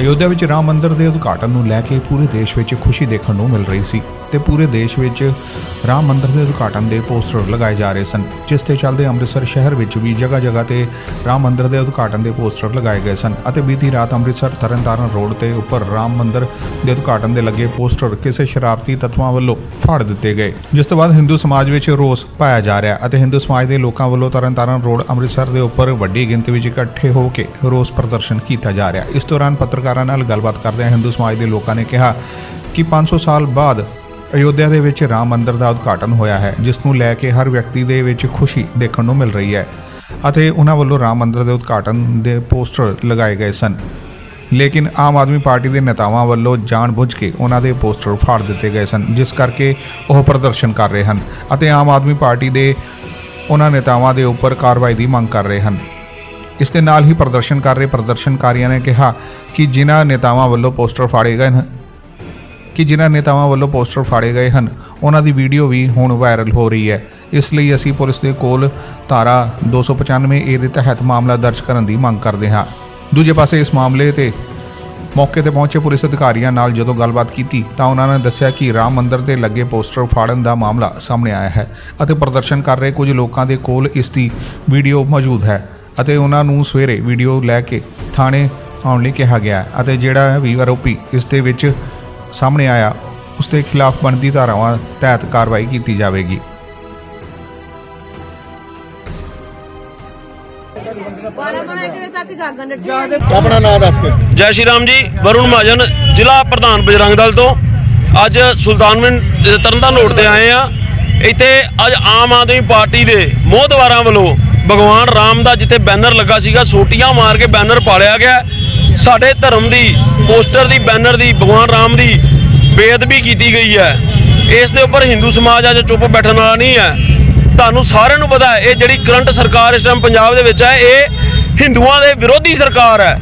ਅਯੋਧਿਆ ਵਿੱਚ ਰਾਮ ਮੰਦਿਰ ਦੇ ਉਦਘਾਟਨ ਨੂੰ ਲੈ ਕੇ ਪੂਰੇ ਦੇਸ਼ ਵਿੱਚ ਖੁਸ਼ੀ ਦੇਖਣ ਨੂੰ ਮਿਲ ਰਹੀ ਸੀ ਤੇ ਪੂਰੇ ਦੇਸ਼ ਵਿੱਚ ਰਾਮ ਮੰਦਿਰ ਦੇ ਉਦਘਾਟਨ ਦੇ ਪੋਸਟਰ ਲਗਾਏ ਜਾ ਰਹੇ ਸਨ, ਜਿਸ ਤੇ ਚੱਲਦੇ ਅੰਮ੍ਰਿਤਸਰ ਸ਼ਹਿਰ ਵਿੱਚ ਵੀ ਜਗ੍ਹਾ ਜਗ੍ਹਾ ਤੇ ਰਾਮ ਮੰਦਿਰ ਦੇ ਉਦਘਾਟਨ ਦੇ ਪੋਸਟਰ ਲਗਾਏ ਗਏ ਸਨ ਅਤੇ ਬੀਤੀ ਰਾਤ ਅੰਮ੍ਰਿਤਸਰ ਤਰਨਤਾਰਨ ਰੋਡ ਤੇ ਉੱਪਰ ਰਾਮ ਮੰਦਿਰ ਦੇ ਉਦਘਾਟਨ ਦੇ ਲੱਗੇ ਪੋਸਟਰ ਕਿਸੇ ਸ਼ਰਾਰਤੀ ਤੱਤਵਾਂ ਵੱਲੋਂ ਫਾੜ ਦਿੱਤੇ ਗਏ। ਜਿਸ ਤੋਂ ਬਾਅਦ ਹਿੰਦੂ ਸਮਾਜ ਵਿੱਚ ਰੋਸ ਪਾਇਆ ਜਾ ਰਿਹਾ ਅਤੇ ਹਿੰਦੂ ਸਮਾਜ ਦੇ ਲੋਕਾਂ ਵੱਲੋਂ ਤਰਨਤਾਰਨ ਰੋਡ ਅੰਮ੍ਰਿਤਸਰ ਦੇ ਉੱਪਰ ਵੱਡੀ ਗਿਣਤੀ ਵਿੱਚ ਇਕੱਠੇ ਹੋ ਕੇ ਰੋਸ ਪ੍ਰਦਰਸ਼ਨ ਕੀਤਾ ਜਾ ਰਿਹਾ। ਇਸ ਦੌਰਾਨ ਪੱਤਰਕਾਰ ਨਾਲ ਗੱਲਬਾਤ ਕਰਦਿਆਂ ਹਿੰਦੂ ਸਮਾਜ ਦੇ ਲੋਕਾਂ ਨੇ ਕਿਹਾ ਕਿ 500 ਸਾਲ ਬਾਅਦ ਅਯੋਧਿਆ ਦੇ ਵਿੱਚ ਰਾਮ ਮੰਦਿਰ ਦਾ ਉਦਘਾਟਨ ਹੋਇਆ ਹੈ, ਜਿਸ ਨੂੰ ਲੈ ਕੇ ਹਰ ਵਿਅਕਤੀ ਦੇ ਵਿੱਚ ਖੁਸ਼ੀ ਦੇਖਣ ਨੂੰ ਮਿਲ ਰਹੀ ਹੈ ਅਤੇ ਉਹਨਾਂ ਵੱਲੋਂ ਰਾਮ ਮੰਦਿਰ ਦੇ ਉਦਘਾਟਨ ਦੇ ਪੋਸਟਰ ਲਗਾਏ ਗਏ ਸਨ। ਲੇਕਿਨ ਆਮ ਆਦਮੀ ਪਾਰਟੀ ਦੇ ਨੇਤਾਵਾਂ ਵੱਲੋਂ ਜਾਣਬੁੱਝ ਕੇ ਉਹਨਾਂ ਦੇ ਪੋਸਟਰ ਫਾੜ ਦਿੱਤੇ ਗਏ ਸਨ, ਜਿਸ ਕਰਕੇ ਉਹ ਪ੍ਰਦਰਸ਼ਨ ਕਰ ਰਹੇ ਹਨ ਅਤੇ ਆਮ ਆਦਮੀ ਪਾਰਟੀ ਦੇ ਉਹਨਾਂ ਨੇਤਾਵਾਂ ਦੇ ਉੱਪਰ ਕਾਰਵਾਈ ਦੀ ਮੰਗ ਕਰ ਰਹੇ ਹਨ। ਇਸ ਦੇ ਨਾਲ ਹੀ ਪ੍ਰਦਰਸ਼ਨ ਕਰ ਰਹੇ ਪ੍ਰਦਰਸ਼ਨਕਾਰੀਆਂ ਨੇ ਕਿਹਾ ਕਿ ਜਿਨ੍ਹਾਂ ਨੇਤਾਵਾਂ ਵੱਲੋਂ ਪੋਸਟਰ ਫਾੜੇ ਗਏ ਹਨ, ਕਿ ਜਿਨ੍ਹਾਂ ਨੇਤਾਵਾਂ ਵੱਲੋਂ ਪੋਸਟਰ ਫਾੜੇ ਗਏ ਹਨ, ਉਹਨਾਂ ਦੀ ਵੀਡੀਓ ਵੀ ਹੁਣ ਵਾਇਰਲ ਹੋ ਰਹੀ ਹੈ। ਇਸ ਲਈ ਅਸੀਂ ਪੁਲਿਸ ਦੇ ਕੋਲ ਧਾਰਾ 295 ਏ ਦੇ ਤਹਿਤ ਮਾਮਲਾ ਦਰਜ ਕਰਨ ਦੀ ਮੰਗ ਕਰਦੇ ਹਾਂ। ਦੂਜੇ ਪਾਸੇ ਇਸ ਮਾਮਲੇ ਤੇ ਮੌਕੇ ਤੇ ਪਹੁੰਚੇ ਪੁਲਿਸ ਅਧਿਕਾਰੀਆਂ ਨਾਲ ਜਦੋਂ ਗੱਲਬਾਤ ਕੀਤੀ ਤਾਂ ਉਹਨਾਂ ਨੇ ਦੱਸਿਆ ਕਿ ਰਾਮ ਮੰਦਰ ਤੇ ਲੱਗੇ ਪੋਸਟਰ ਫਾੜਨ ਦਾ ਮਾਮਲਾ ਸਾਹਮਣੇ ਆਇਆ ਹੈ ਅਤੇ ਪ੍ਰਦਰਸ਼ਨ ਕਰ ਰਹੇ ਕੁਝ ਲੋਕਾਂ ਦੇ ਕੋਲ ਇਸ ਦੀ ਵੀਡੀਓ ਮੌਜੂਦ ਹੈ। ਅਤੇ ਉਹਨਾਂ ਨੂੰ ਸਵੇਰੇ ਵੀਡੀਓ ਲੈ ਕੇ ਥਾਣੇ ਆਉਣ ਲਈ ਕਿਹਾ ਗਿਆ ਅਤੇ ਜਿਹੜਾ ਵੀ ਆਰੋਪੀ ਇਸ ਦੇ ਵਿੱਚ ਸਾਹਮਣੇ ਆਇਆ ਉਸ ਦੇ ਖਿਲਾਫ ਬਣਦੀ ਧਾਰਾਵਾਂ ਤਹਿਤ ਕਾਰਵਾਈ ਕੀਤੀ ਜਾਵੇਗੀ। ਆਪਣਾ ਨਾਮ ਦੱਸ ਕੇ। ਜੈ ਸ਼੍ਰੀ ਰਾਮ ਜੀ ਵਰੁਣ ਮਹਾਜਨ ਜ਼ਿਲ੍ਹਾ ਪ੍ਰਧਾਨ ਬਜਰੰਗ ਦਲ ਤੋਂ। ਅੱਜ ਸੁਲਤਾਨਵਿੰਡ ਤਰਨਤਾਰਨ ਰੋਡ ਤੇ ਆਏ ਆ ਇੱਥੇ ਅੱਜ ਆਮ ਆਦਮੀ ਪਾਰਟੀ ਦੇ ਮੋਹਦਵਾਰਾਂ ਵੱਲੋਂ ਭਗਵਾਨ ਰਾਮ ਦਾ ਜਿੱਥੇ ਬੈਨਰ ਲੱਗਾ ਸੀਗਾ, ਸੋਟੀਆਂ ਮਾਰ ਕੇ ਬੈਨਰ ਪਾਲਿਆ ਗਿਆ। ਸਾਡੇ ਧਰਮ ਦੀ ਪੋਸਟਰ ਦੀ, ਬੈਨਰ ਦੀ, ਭਗਵਾਨ ਰਾਮ ਦੀ ਬੇਅਦਬੀ ਕੀਤੀ ਗਈ ਹੈ। ਇਸ ਦੇ ਉੱਪਰ ਹਿੰਦੂ ਸਮਾਜ ਅੱਜ ਚੁੱਪ ਬੈਠਣ ਵਾਲਾ ਨਹੀਂ ਹੈ। ਤੁਹਾਨੂੰ ਸਾਰਿਆਂ ਨੂੰ ਪਤਾ ਹੈ, ਇਹ ਜਿਹੜੀ ਕਰੰਟ ਸਰਕਾਰ ਇਸ ਟਾਈਮ ਪੰਜਾਬ ਦੇ ਵਿੱਚ ਹੈ, ਇਹ ਹਿੰਦੂਆਂ ਦੇ ਵਿਰੋਧੀ ਸਰਕਾਰ ਹੈ।